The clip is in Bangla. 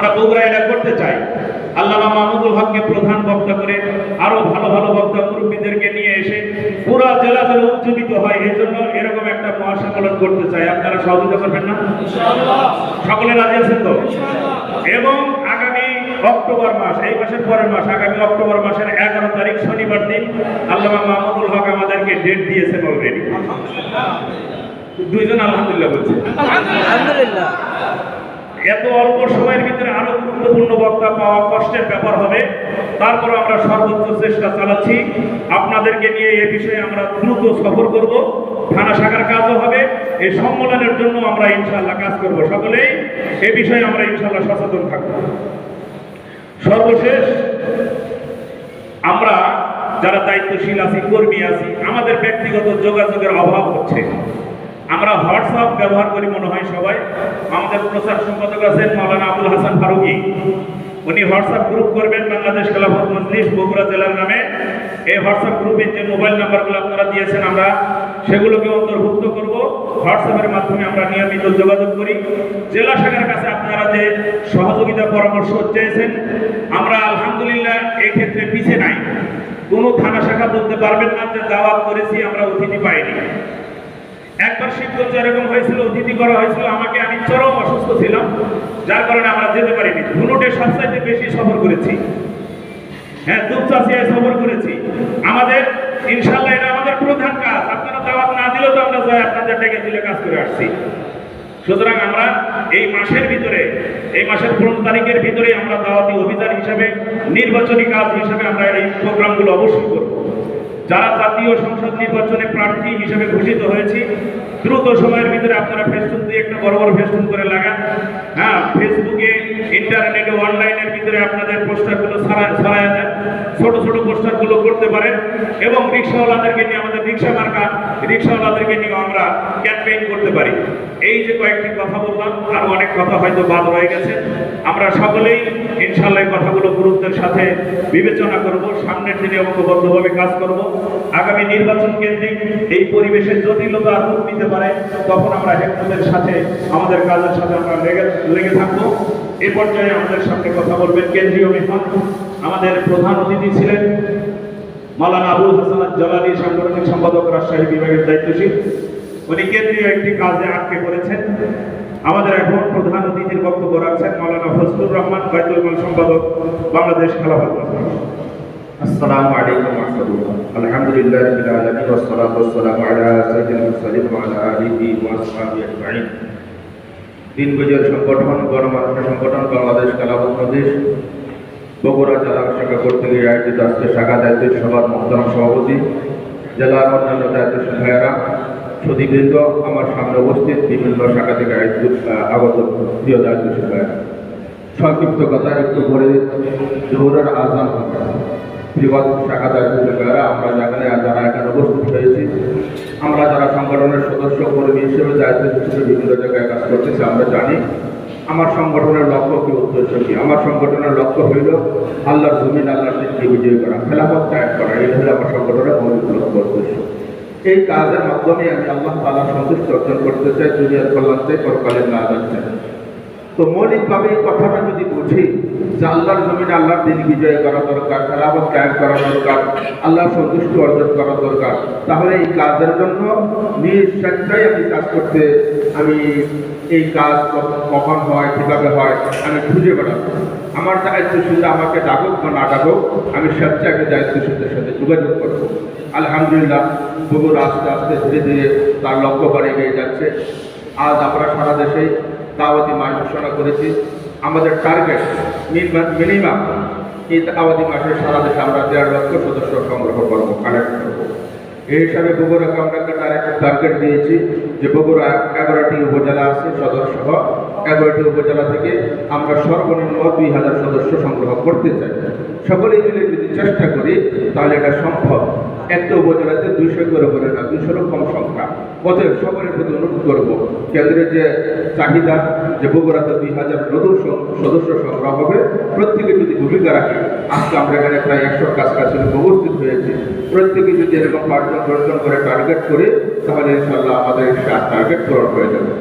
আমরা বগুড়া এটা করতে চাই। আল্লামা মাহমুদুল হককে প্রধান বক্তা করে আরও ভালো ভালো বক্তা মুরব্বীদেরকে নিয়ে এসে পুরো জেলা যেন উজ্জীবিত হয়। এই জন্য এরকম একটা মহাসম্মেলন করতে চাই। আপনারা সহযোগিতা করবেন না? সকলে রাজি আছেন তো? এবং আগামী অক্টোবর মাস এই মাসের পরের মাস আগামী অক্টোবর মাসের এগারো তারিখ শনিবার দিন আল্লামা মাহমুদুল হক আমাদেরকে ডেট দিয়েছেন অলরেডি দুইজন আলহামদুলিল্লাহ বলছে। আলহামদুলিল্লাহ। এত অল্প সময়ের ভিতরে আরও গুরুত্বপূর্ণ বক্তা পাওয়া কষ্টের ব্যাপার হবে। তারপর আমরা সর্বোচ্চ চেষ্টা চালাচ্ছি। আপনাদেরকে নিয়ে এ বিষয়ে আমরা দ্রুত সফর করব। থানা শাখার কাজও হবে। এই সম্মেলনের জন্য আমরা ইনশাআল্লাহ কাজ করব। সকলেই এ বিষয়ে আমরা ইনশাল্লাহ সচেতন থাকব। সর্বশেষ, আমরা যারা দায়িত্বশীল আছি, কর্মী আছি, আমাদের ব্যক্তিগত যোগাযোগের অভাব হচ্ছে। আমরা হোয়াটসঅ্যাপ ব্যবহার করি মনে হয় সবাই। আমাদের প্রচার সম্পাদক আছেন মাওলানা আবুল হাসান ফারুকি। উনি হোয়াটসঅ্যাপ গ্রুপ করবেন বাংলাদেশ খেলাফত মজলিস বগুড়া জেলার নামে। এই হোয়াটসঅ্যাপ গ্রুপের যে মোবাইল নাম্বারগুলো আপনারা দিয়েছেন আমরা, সেগুলোকে অন্তর্ভুক্ত করব। হোয়াটসঅ্যাপের মাধ্যমে আমরা নিয়মিত যোগাযোগ করি। জেলা শাখার কাছে আপনারা যে সহযোগিতা পরামর্শ চেয়েছেন, আমরা আলহামদুলিল্লাহ এই ক্ষেত্রে পিছিয়ে নাই। কোনো থানা শাখা বলতে পারবেন না যে দাওয়াত করেছি, আমরা অতিথি পাইনি। একবার শিবগঞ্জ এরকম হয়েছিল, অতিথি করা হয়েছিল, আমাকে আমি চরম অসুস্থ ছিলাম, যার কারণে আমরা যেতে পারিনি। ধুনুটে সবচাইতে বেশি সফর করেছি। হ্যাঁ দুপচাচিয়ায় সফর করেছি। আমাদের ইনশাল্লাহ এটা আমাদের প্রধান কাজ। আপনারা দাওয়াত না দিলেও তো আমরা যাই, আপনাদের ডেকে দিলে কাজ করে আসছি। সুতরাং আমরা এই মাসের ভিতরে, এই মাসের পনেরো তারিখের ভিতরে আমরা দাওয়াতি অভিযান হিসাবে, নির্বাচনী কাজ হিসাবে আমরা এই প্রোগ্রামগুলো অবশ্যই করব। যারা জাতীয় সংসদ নির্বাচনে প্রার্থী হিসেবে ঘোষিত হয়েছি, দ্রুত সময়ের ভিতরে আপনারা ফেসবুক দিয়ে একটা বড় বড় ফেসবুক করে লাগান। হ্যাঁ ফেসবুকে, ইন্টারনেটে অনলাইনের ভিতরে আপনাদের পোস্টারগুলো সারা সারায় দেন। ছোট ছোট পোস্টারগুলো করতে পারেন এবং রিক্সাওয়ালাদেরকে নিয়ে, আমাদের রিক্সা মার্কা, রিক্সাওয়ালাদেরকে নিয়ে আমরা ক্যাম্পেইন করতে পারি। এই যে কয়েকটি কথা বললাম, আর অনেক কথা হয়তো বাদ রয়ে গেছে। আমরা সকলেই ইনশাল্লাহ কথাগুলো গুরুত্বের সাথে বিবেচনা করব, সামনের দিনে ঐক্যবদ্ধভাবে কাজ করব। আগামী নির্বাচন কেন্দ্রিক এই পরিবেশের জটিলতা রূপ নিতে পারে, তখন আমরা হেকমতের সাথে আমাদের কাজের সাথে আমরা লেগে লেগে থাকব। এ পর্যায়ে আমাদের সামনে কথা বলবেন কেন্দ্রীয় মেহমান। আমাদের প্রধান অতিথি ছিলেন মালানা আবুল হাসান জালালি সাংগঠনিক সম্পাদক, রাজশাহী বিভাগের দায়িত্বশীল। উনি কেন্দ্রীয় একটি কাজে আটকে পড়েছেন। আমাদের এখন প্রধান অতিথির বক্তব্য রাখছেন মৌলানা ফজলুর রহমান, বাইতুল সম্পাদক, বাংলাদেশ খেলা আসসালামু সংগঠন সংগঠন, বাংলাদেশ প্রদেশ জেলা শাখা শাখা দায়িত্ব সভাপতি, জেলার অন্যান্য দায়িত্বশীল সুদীবৃন্দ আমার সামনে উপস্থিত, বিভিন্ন শাখা থেকে আগত প্রিয় দায়িত্ব সংক্ষিপ্ত কথা একটু করে জোহরের হবে। বিবাদ শাখা দায়িত্ব ভাইয়েরা আমরা যেখানে যারা এখানে উপস্থিত হয়েছি, আমরা যারা সংগঠনের সদস্য কর্মী হিসেবে দায়িত্ব হিসেবে বিভিন্ন জায়গায় কাজ করতেছি, আমরা জানি আমার সংগঠনের লক্ষ্য কি, উদ্দেশ্য কি। আমার সংগঠনের লক্ষ্য হইল আল্লাহর জমিন, আল্লাহর বিজয় করা, খেলাফত ত্যাগ করা। এই হলো আমার সংগঠনের মৌলিক লক্ষ্য, উদ্দেশ্য। এই কাজের মাধ্যমে আমি আল্লাহ তালা সন্তুষ্ট অর্জন করতে চাই, দুনিয়ার কল্যাণ চাই পরকালের না চাই তো মৌলিকভাবে এই কথাটা যদি বুঝি, যে আল্লাহর জমিনে আল্লাহর দিন বিজয় করা দরকার খেলাফত কায়েম করা দরকার আল্লাহ সন্তুষ্ট অর্জন করা দরকার, তাহলে এই কাজের জন্য নিজ আমি কাজ করতে, আমি এই কাজ কখন- কখন হয়, কীভাবে হয়, আমি খুঁজে বেড়াবো। আমার দায়িত্বশীলরা আমাকে ডাকুক বা না ডাকুক আমি স্বেচ্ছায় দায়িত্ব দায়িত্বশীলদের সাথে যোগাযোগ করব। আলহামদুলিল্লাহ বগুর আস্তে আস্তে ধীরে ধীরে তার লক্ষ্য বাড়ে এগিয়ে যাচ্ছে। আজ আমরা সারা দেশে দাওয়াতি মাস ঘোষণা করেছি। আমাদের টার্গেট মিনিমাম এই দাওয়াতি মাসে সারা দেশে আমরা দেড় লক্ষ সদস্য সংগ্রহ করব কালেক্ট করব। এই হিসাবে বগুড়াকে আমরা একটা টার্গেট দিয়েছি যে বগুড়া এগারোটি উপজেলা আছে, সদর সহ এগারোটি উপজেলা থেকে আমরা সর্বনিম্ন দুই হাজার সদস্য সংগ্রহ করতে চাই। সকলে মিলে যদি চেষ্টা করি, তাহলে এটা সম্ভব। একটা উপজেলাতে দুইশো করে করে না দুইশোরও কম সংখ্যা। অতএব সকলের প্রতি অনুরোধ করব, কেন্দ্রের যে চাহিদা, যে বগুড়াতে দুই হাজার নতুন সদস্য সংগ্রহ হবে, প্রত্যেকে যদি ভূমিকা রাখে, আজকে আমরা এখানে প্রায় একশো কাছাকাছি উপস্থিত হয়েছে। প্রত্যেকে যদি এরকম পাঁচজন দশজন করে টার্গেট করে, তাহলে ইনশাল্লাহ আমাদের টার্গেট পূরণ হয়ে যাবে।